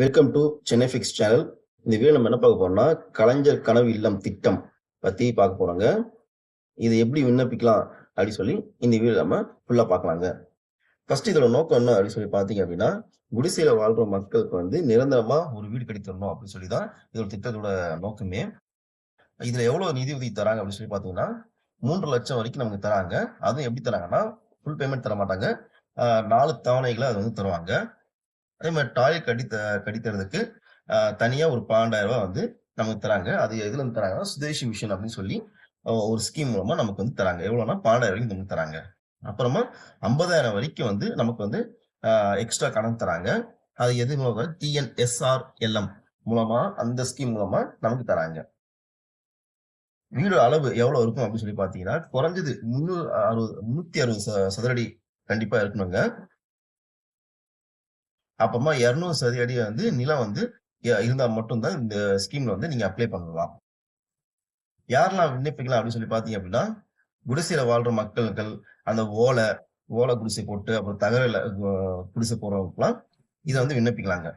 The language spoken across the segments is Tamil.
Welcome to Chennai fix channel இந்த வீடியோ நம்ம என்ன பார்க்க போறோம்னா கலைஞர் கனவு இல்லம் திட்டம் பத்தி பார்க்க போறோங்க. இது எப்படி விண்ணப்பிக்கலாம் அப்படின்னு சொல்லி இந்த வீடியோ நம்ம ஃபுல்லா பார்க்கலாங்க. ஃபர்ஸ்ட் இதோட நோக்கம் என்ன அப்படின்னு சொல்லி பார்த்தீங்க அப்படின்னா குடிசையில வாழ்ற மக்களுக்கு வந்து நிரந்தரமா ஒரு வீடு கிடைத்தரணும் அப்படின்னு சொல்லி தான் இதோட திட்டத்தோட நோக்கமே. இதுல எவ்வளவு நிதி உதவி தராங்க அப்படின்னு சொல்லி பார்த்தீங்கன்னா மூன்று லட்சம் வரைக்கும் நமக்கு தராங்க. அதுவும் எப்படி தராங்கன்னா ஃபுல் பேமெண்ட் தர மாட்டாங்க. நாலு தவணைகளை அது வந்து தருவாங்க. அதே மாதிரி டாய்லெட் கடித்த கடித்தறதுக்கு தனியாக தனியா ஒரு பன்னெண்டாயிரம் ரூபாய் வந்து நமக்கு தராங்க. அது எதுல இருந்து தராங்கன்னா சுதேஷி மிஷன் அப்படின்னு சொல்லி ஒரு ஸ்கீம் மூலமா நமக்கு வந்து தராங்க. எவ்வளவுனா பன்னெண்டாயிரம் வரைக்கும் நமக்கு தராங்க. அப்புறமா ஐம்பதாயிரம் வரைக்கும் வந்து நமக்கு வந்து எக்ஸ்ட்ரா கடன் தராங்க. அது எது மூலமா டிஎன்எஸ்ஆர் எல்எம் மூலமா அந்த ஸ்கீம் மூலமா நமக்கு தராங்க. வீடு அளவு எவ்வளவு இருக்கும் அப்படின்னு சொல்லி பாத்தீங்கன்னா குறைஞ்சது முன்னூறு அறுபது முன்னூத்தி அறுபது ச- சதுரடி கண்டிப்பா இருக்கணுங்க. அப்புறமா இரநூறு சதுர அடி வந்து நிலம் வந்து இருந்தால் மட்டும்தான் இந்த ஸ்கீம்ல வந்து நீங்க அப்ளை பண்ணலாம். யாரெல்லாம் விண்ணப்பிக்கலாம் அப்படின்னு சொல்லி பாத்தீங்க அப்படின்னா குடிசையில வாழ்ற மக்கள்கள் அந்த ஓலை ஓலை குடிசை போட்டு அப்புறம் தகரல குடிசை போறவங்கலாம் இதை வந்து விண்ணப்பிக்கலாங்க.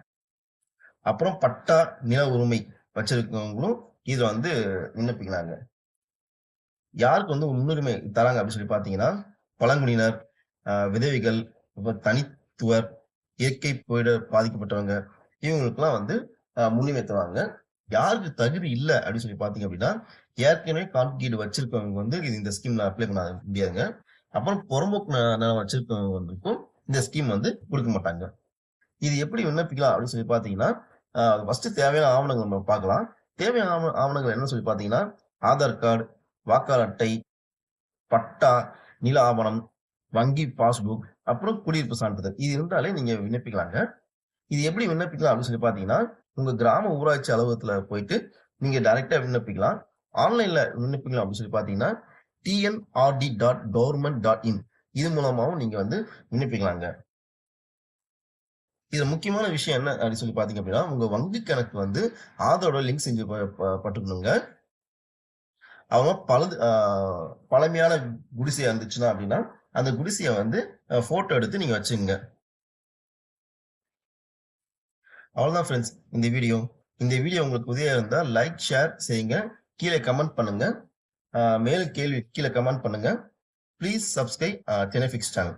அப்புறம் பட்டா நில உரிமை வச்சிருக்கவங்களும் இதை வந்து விண்ணப்பிக்கலாங்க. யாருக்கு வந்து முன்னுரிமை தராங்க அப்படின்னு சொல்லி பாத்தீங்கன்னா பழங்குடியினர் விதவிகள் விதவைகள் அப்புறம் தனித்துவர் இயற்கை போயிட பாதிக்கப்பட்டவங்க இவங்களுக்குலாம் வந்து ஆஹ் முன்னுரிமை தருவாங்க. யாருக்கு தகுதி இல்லை அப்படின்னு சொல்லி பாத்தீங்க அப்படின்னா ஏற்கனவே கான்கிரீட் வச்சிருக்கவங்க வந்து இது இந்த நான் அப்ளை பண்ண முடியாதுங்க. அப்புறம் புறம்போக்கு நிலம் வச்சிருக்கவங்க இந்த ஸ்கீம் வந்து கொடுக்க மாட்டாங்க. இது எப்படி விண்ணப்பிக்கலாம் அப்படின்னு சொல்லி பாத்தீங்கன்னா ஃபர்ஸ்ட் தேவையான ஆவணங்கள் நம்ம பார்க்கலாம் தேவையான ஆவண- ஆவணங்கள் என்ன சொல்லி பாத்தீங்கன்னா ஆதார் கார்டு வாக்காளர் அட்டை பட்டா நில ஆவணம் வங்கி பாஸ்புக் அப்புறம் குடியிருப்பு சான்றிதழ் இது இருந்தாலே நீங்க விண்ணப்பிக்கலாங்க. இது எப்படி விண்ணப்பிக்கலாம் அப்படின்னு சொல்லி பாத்தீங்கன்னா உங்க கிராம ஊராட்சி அலுவலகத்துல போயிட்டு நீங்க டைரக்டா விண்ணப்பிக்கலாம். ஆன்லைன்ல விண்ணப்பிக்கலாம் அப்படின்னு சொல்லி பாத்தீங்கன்னா TNRD dot government dot in இது மூலமாவும் நீங்க வந்து விண்ணப்பிக்கலாங்க. இதுல முக்கியமான விஷயம் என்ன அப்படின்னு சொல்லி பாத்தீங்க அப்படின்னா உங்க வங்கி கணக்கு வந்து ஆதாரோட லிங்க் செஞ்சு ப- பட்டுக்கணுங்க. அவங்க பழது பழமையான குடிசையா இருந்துச்சுன்னா அப்படின்னா அந்த குடிசையை வந்து போட்டோ எடுத்து நீங்க வச்சுங்க அவ்வளோதான் ஃப்ரெண்ட்ஸ் இந்த வீடியோ இந்த வீடியோ உங்களுக்கு உதவியாக இருந்தால் லைக் ஷேர் செய்யுங்க. கீழே கமெண்ட் பண்ணுங்க. மேலும் கேள்வி கீழே கமெண்ட் பண்ணுங்க. Please subscribe Chennai channel